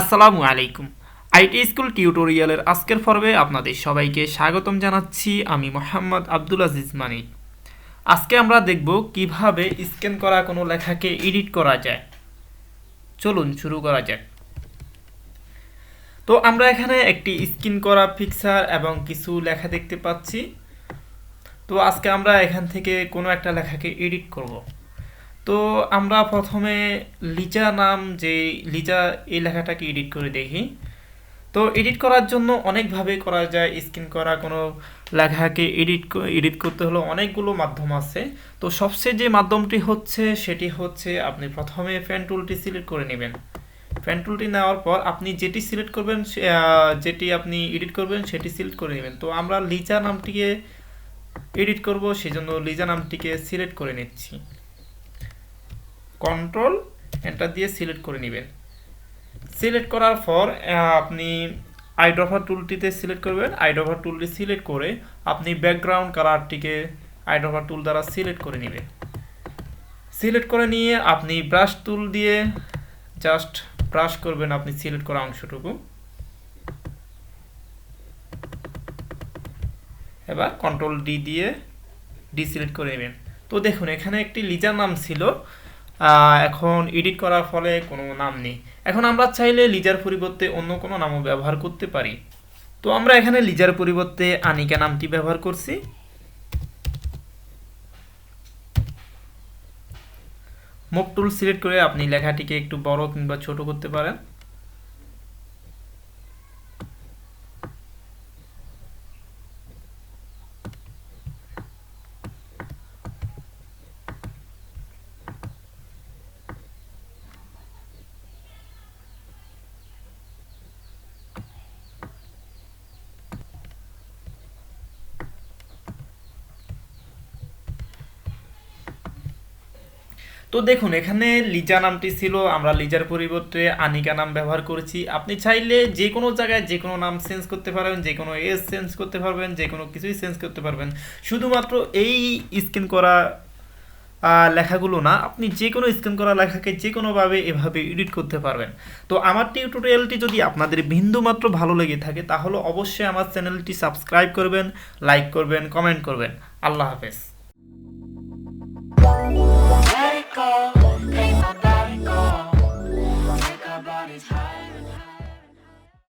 আসসালামু আলাইকুম। IT school টিউটোরিয়ালের আজকের পর্বে আপনাদের সবাইকে স্বাগতম জানাচ্ছি। আমি মোহাম্মদ আব্দুল আজিজ মানিক আজকে আমরা দেখব কীভাবে স্ক্যান করা কোনো লেখাকে এডিট করা যায়। চলুন শুরু করা যাক। তো আমরা এখানে একটি স্ক্যান করা পিকচার এবং কিছু লেখা দেখতে পাচ্ছি। তো আজকে আমরা এখান থেকে কোনো একটা লেখাকে এডিট করব। তো আমরা প্রথমে লিজা নাম যে লিজা এই লেখাটাকে এডিট করে দেখি। তো এডিট করার জন্য অনেকভাবে করা যায় স্ক্রিন করা, কোনো লেখাকে এডিট এডিট করতে হলে অনেকগুলো মাধ্যম আছে। তো সবচেয়ে যে মাধ্যমটি হচ্ছে, সেটি হচ্ছে আপনি প্রথমে ফ্যান টুলটি সিলেক্ট করে নেবেন। ফ্যান টুলটি নেওয়ার পর আপনি যেটি সিলেক্ট করবেন যেটি আপনি এডিট করবেন, সেটি সিলেক্ট করে নেবেন। তো আমরা লিজা নামটিকে এডিট করব, সেজন্য লিজা নামটিকে সিলেক্ট করে নিচ্ছি। কন্ট্রোল এন্টার দিয়ে সিলেক্ট করে নেবেন। সিলেক্ট করার পর আপনি আইড্রফার টুলটিতে সিলেক্ট করবেন। আইড্রফার টুলটি সিলেক্ট করে আপনি ব্যাকগ্রাউন্ড কালারটিকে আইড্রফার টুল দ্বারা সিলেক্ট করে নেবেন। সিলেক্ট করে নিয়ে আপনি ব্রাশ টুল দিয়ে জাস্ট ব্রাশ করবেন আপনি সিলেক্ট করা অংশটুকু। এবার কন্ট্রোল ডি দিয়ে ডিসিলেক্ট করে নেবেন। তো দেখুন, এখানে একটি লিজার নাম ছিল এখন এডিট করার ফলে কোনো নাম নেই। এখন আমরা চাইলে লিজার পরিবর্তে অন্য কোনো নামও ব্যবহার করতে পারি। তো আমরা এখানে লিজার পরিবর্তে আনিকা নামটি ব্যবহার করছি। মুখ টুল সিলেক্ট করে আপনি লেখাটিকে একটু বড় কিংবা ছোট করতে পারেন। তো দেখুন, এখানে লিজা নামটি ছিল, আমরা লিজার পরিবর্তে আনিকা নাম ব্যবহার করেছি। আপনি চাইলে যে কোনো জায়গায় যে কোনো নাম চেঞ্জ করতে পারবেন, যে কোনো এজ চেঞ্জ করতে পারবেন, যে কোনো কিছুই চেঞ্জ করতে পারবেন। শুধুমাত্র এই স্ক্যান করা লেখাগুলো না, আপনি যে কোনো স্ক্যান করা লেখাকে যে কোনোভাবে এভাবে এডিট করতে পারবেন। তো আমার টিউটোরিয়ালটি যদি আপনাদের বিন্দুমাত্র ভালো লেগে থাকে, তাহলে অবশ্যই আমার চ্যানেলটি সাবস্ক্রাইব করবেন লাইক করবেন কমেন্ট করবেন। আল্লাহ হাফেজ। call.